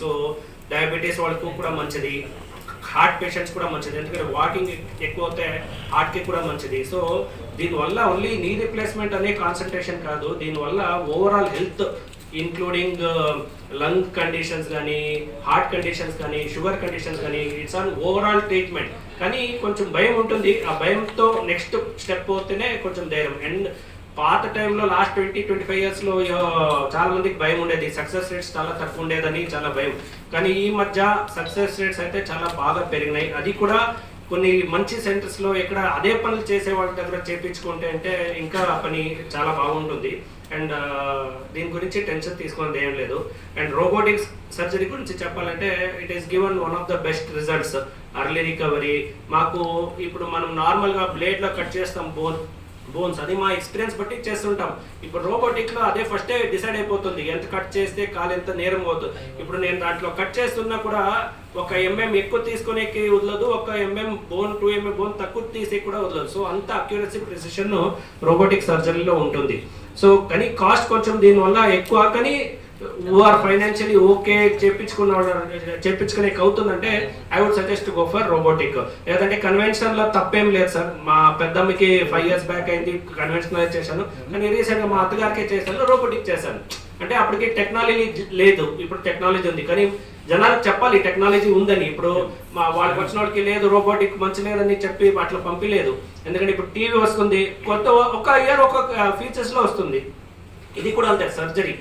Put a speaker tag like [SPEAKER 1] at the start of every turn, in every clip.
[SPEAKER 1] So diabetes వాళ్ళకు కూడా మంచిది. హార్ట్ పేషెంట్స్ కూడా మంచిది. ఎందుకంటే వాకింగ్ ఎక్కువ అవుతే హార్ట్కి కూడా మంచిది. సో దీనివల్ల ఓన్లీ నీ రిప్లేస్మెంట్ అనే కాన్సన్ట్రేషన్ కాదు. దీనివల్ల overall health including lung conditions కానీ హార్ట్ కండిషన్స్ కానీ షుగర్ కండిషన్స్ కానీ ఇట్స్ ఆన్ ఓవరాల్ ట్రీట్మెంట్ కానీ కొంచెం భయం ఉంటుంది. ఆ భయంతో నెక్స్ట్ స్టెప్ పోతేనే కొంచెం ధైర్యం. అండ్ పాత టైంలో లాస్ట్ ట్వంటీ ట్వంటీ ఫైవ్ ఇయర్స్లో చాలా మందికి భయం ఉండేది. సక్సెస్ రేట్స్ చాలా తక్కువ ఉండేదని చాలా భయం. కానీ ఈ మధ్య సక్సెస్ రేట్స్ అయితే చాలా బాగా పెరిగినాయి. అది కూడా కొన్ని మంచి సెంటర్స్లో ఎక్కడ అదే పనులు చేసే వాళ్ళ దగ్గర చేపించుకుంటే అంటే ఇంకా పని చాలా బాగుంటుంది. అండ్ దీని గురించి టెన్షన్ తీసుకునేది ఏం లేదు. అండ్ రోబోటిక్స్ సర్జరీ గురించి చెప్పాలంటే it is given one of the best results early recovery మాకు ఇప్పుడు మనం నార్మల్గా బ్లేడ్లో కట్ చేస్తాం బోన్ బోన్స్. అది మా ఎక్స్పీరియన్స్ బట్టి చేస్తుంటాం. ఇప్పుడు రోబోటిక్లో అదే ఫస్టే డిసైడ్ అయిపోతుంది. ఎంత కట్ చేస్తే కాలు ఎంత నేరం అవుతుంది. ఇప్పుడు నేను దాంట్లో కట్ చేస్తున్నా కూడా ఒక ఎంఎం ఎక్కువ తీసుకునేకి వదలదు. ఒక MM bone two MM bone తక్కువ తీసే కూడా వదలదు. సో అంత అక్యురసీ ప్రిసిషన్ రోబోటిక్ సర్జరీలో ఉంటుంది. సో కానీ కాస్ట్ కొంచెం దీనివల్ల ఎక్కువ. కానీ ఆర్ ఫైనాన్షియలీ ఓకే చెప్పించుకున్నాడు చేపించుకునే అవుతుందంటే I would suggest go for robotic లేదంటే కన్వెన్షనల్లో తప్పేం లేదు సార్. మా పెద్దమ్మకి ఫైవ్ ఇయర్స్ బ్యాక్ అయింది కన్వెన్షనల్ చేశాను. కానీ రీసెంట్గా మా అత్తగారికే చేశాను రోబోటిక్ చేశాను. అంటే అప్పటికి టెక్నాలజీ లేదు ఇప్పుడు టెక్నాలజీ ఉంది. కానీ జనాలకు చెప్పాలి టెక్నాలజీ ఉందని. ఇప్పుడు మా వాళ్ళకి వచ్చిన వాళ్ళకి లేదు రోబోటిక్ మంచి లేదని చెప్పి అట్లా పంపిలేదు. ఎందుకంటే ఇప్పుడు టీవీ వస్తుంది కొత్త ఒక ఇయర్ ఒక్కొక్క ఫీచర్స్లో వస్తుంది. ఇది కూడా అంతే సర్జరీ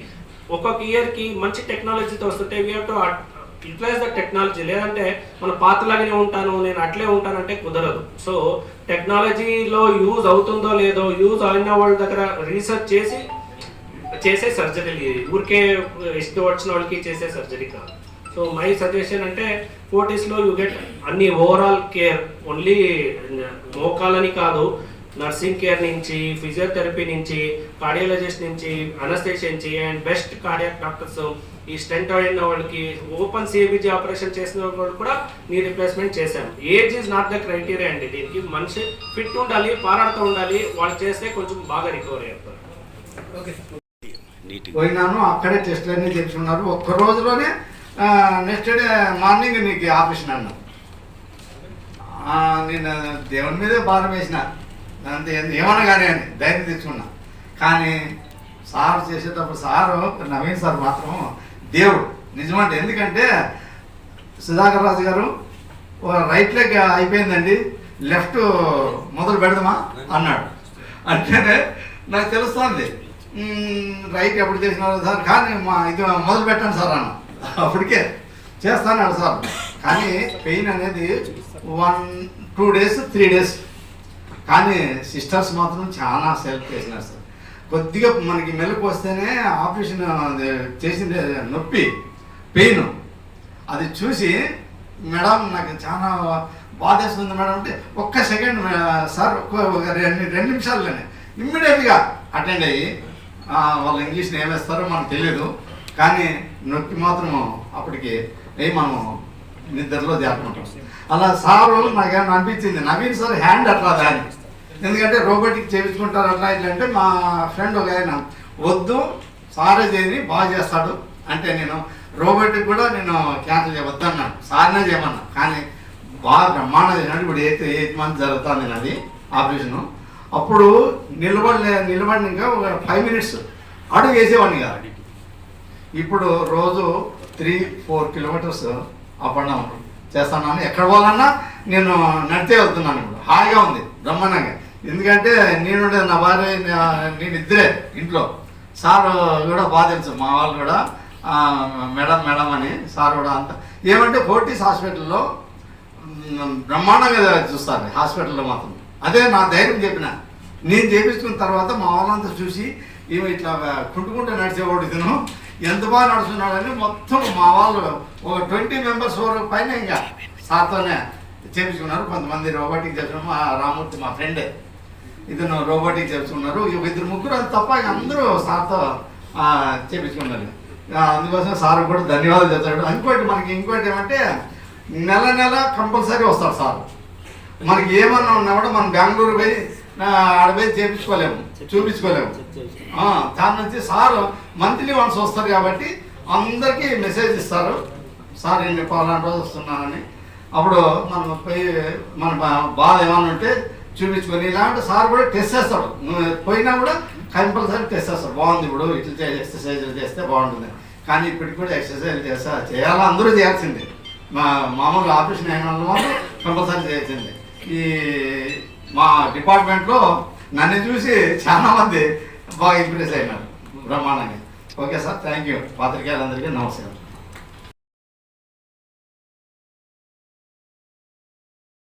[SPEAKER 1] ఒక్కొక్క ఇయర్కి మంచి టెక్నాలజీతో వస్తుంటే we to utilise the technology లేదంటే మన పాతలాగానే ఉంటాను నేను అట్లే ఉంటానంటే కుదరదు. సో టెక్నాలజీలో యూజ్ అవుతుందో లేదో యూజ్ అయిన వాళ్ళ దగ్గర రీసెర్చ్ చేసి చేసే సర్జరీ ఊరికే ఇష్టం వచ్చిన వాళ్ళకి చేసే సర్జరీ కాదు. సో మై సజెషన్ అంటే ఫోర్టీస్లో యూ గెట్ అన్ని ఓవరాల్ కేర్ ఓన్లీ మోకాలని కాదు నర్సింగ్ కేర్ నుంచి ఫిజియోథెరపీ నుంచి కార్డియాలజిస్ట్ నుంచి అనస్థేషియా నుంచి అండ్ బెస్ట్ కార్డియాక్ డాక్టర్స్ ఈ స్టెంట్ అయిన వాళ్ళకి ఓపెన్ సిఏబిజీ ఆపరేషన్ చేసిన వాళ్ళు కూడా నీ రిప్లేస్మెంట్ చేశాం. Age is not the criteria అండి. దీనికి మనిషి ఫిట్ ఉండాలి పారాడుతూ ఉండాలి వాళ్ళు చేస్తే కొంచెం బాగా రికవర్ అవుతారు.
[SPEAKER 2] పోయినాను అక్కడే టెస్ట్లు అన్నీ తెచ్చుకున్నారు ఒక్క రోజులోనే నెక్స్ట్ డే మార్నింగ్ నీకు ఆపరేషన్ అన్నా. ఆ, నేను దేవుని మీదే భారం వేసిన. అంతే ఏమన్నా కానీ అని ధైర్యం తెచ్చుకున్నా. కానీ సార్ చేసేటప్పుడు సారు నవీన్ సార్ మాత్రం దేవుడు. నిజమంటే ఎందుకంటే సుధాకర్ రాజు గారు రైట్ లెగ్ అయిపోయిందండి. లెఫ్ట్ మొదలు పెడదామా? అన్నాడు. అంటేనే నాకు తెలుస్తుంది. రైట్ ఎప్పుడు చేసినారు సార్ కానీ మా ఇది మొదలు పెట్టండి సార్ అన్న అప్పటికే చేస్తాను సార్. కానీ పెయిన్ అనేది one two days three days. కానీ సిస్టర్స్ మాత్రం చాలా సెల్ఫ్ చేసినారు సార్. కొద్దిగా మనకి మెలకు వస్తేనే ఆపరేషన్ అది చేసింది నొప్పి పెయిన్ అది చూసి మేడం నాకు చాలా బాధేస్తుంది మేడం అంటే ఒక్క సెకండ్ సార్ ఒక రెండు రెండు నిమిషాల్లోనే ఇమ్మీడియట్గా అటెండ్ అయ్యి వాళ్ళు ఇంగ్లీష్ని ఏమేస్తారో మనకు తెలియదు కానీ నొప్పి మాత్రం అప్పటికి అయ్యి మనం నిద్రలో చేరుకుంటాం అలా సార్ నాకేమన్నా అనిపించింది నవీన్ సార్ హ్యాండ్ అట్లా దాని. ఎందుకంటే రోబోటిక్ చేయించుకుంటారు అట్లా ఇట్లంటే అంటే మా ఫ్రెండ్ ఒక ఆయన వద్దు సారే చేయని బాగా చేస్తాడు. అంటే నేను రోబోటిక్ కూడా నేను క్యాన్సిల్ చేయవద్దన్నాను సార్నే చేయమన్నా. కానీ బాగా బ్రహ్మాండం చేసినాడు ఇప్పుడు ఎయిత్ ఎయిత్ మంత్ జరుగుతుంది అది ఆపరేషను. అప్పుడు నిలబడలే నిలబడినాక ఒక ఫైవ్ మినిట్స్ అడుగు వేసేవాడిని కాదు. ఇప్పుడు రోజు three four kilometres up and down చేస్తున్నాను ఎక్కడ పోవాలన్నా నేను నడితే వెళ్తున్నాను ఇప్పుడు. హాయిగా ఉంది బ్రహ్మాండంగా. ఎందుకంటే నేను నా భార్య నేను ఇద్దరే ఇంట్లో. సార్ కూడా బాగా తెలుసు మా వాళ్ళు కూడా మేడం మేడం అని సార్ కూడా అంత. ఏమంటే ఫోర్టీస్ హాస్పిటల్లో బ్రహ్మాండంగా చూస్తారు హాస్పిటల్లో మాత్రం. అదే నా ధైర్యం చెప్పిన. నేను చేపించుకున్న తర్వాత మా వాళ్ళంతా చూసి ఈమె ఇట్లా కుంటుకుంటూ నడిచేవాడు ఇతను. ఎంత బాగా నడుస్తున్నాడని మొత్తం మా వాళ్ళు ఒక ట్వంటీ మెంబర్స్ వరకు పైన ఇంకా సార్తోనే చేపించుకున్నారు. కొంతమంది రోబోటిక్ చేసిన మా రామూర్తి మా ఫ్రెండే. ఇతను రోబోటిక్ చేపించుకున్నారు ఇద్దరు ముగ్గురు అది తప్ప అందరూ సార్తో చేపించుకున్నారు అందుకోసం సార్ కూడా ధన్యవాదాలు చెప్తాడు. ఇంకోటి మనకి ఇంకోటి ఏమంటే నెల నెల కంపల్సరీ వస్తారు సార్. మనకి ఏమన్నా ఉన్నా కూడా మనం బెంగళూరు పోయి ఆడపోయి ఆడ పోయి చేపించుకోలేము చూపించుకోలేము. దాని నుంచి సార్ మంత్లీ వన్స్ వస్తారు కాబట్టి అందరికీ మెసేజ్ ఇస్తారు. సార్ నేను పలానా రోజు వస్తున్నానని. అప్పుడు మనం పోయి మన బా- బాధ ఏమైనా ఉంటే చూపించుకొని ఇలాంటి సార్ కూడా టెస్ట్ చేస్తాడు. నువ్వు పోయినా కూడా కంపల్సరీ టెస్ట్ చేస్తాడు. బాగుంది ఇప్పుడు ఇట్లా ఎక్సర్సైజ్లు ఎక్సర్సైజులు చేస్తే బాగుంటుంది. కానీ ఇప్పటికి కూడా ఎక్సర్సైజ్ చేస్తా చేయాలా అందరూ చేయాల్సిందే. మా మామూలు ఆపరేషన్ అయిన వాళ్ళు మాత్రం కంపల్సరీ చేయాల్సిందే. ఈ మా డిపార్ట్మెంట్లో నన్ను చూసి చాలామంది బాగా ఇంప్రెస్ అయినారు బ్రహ్మాండంగా. ఓకే సార్ థ్యాంక్ యూ పాత్రికేయులందరికీ నమస్కారం.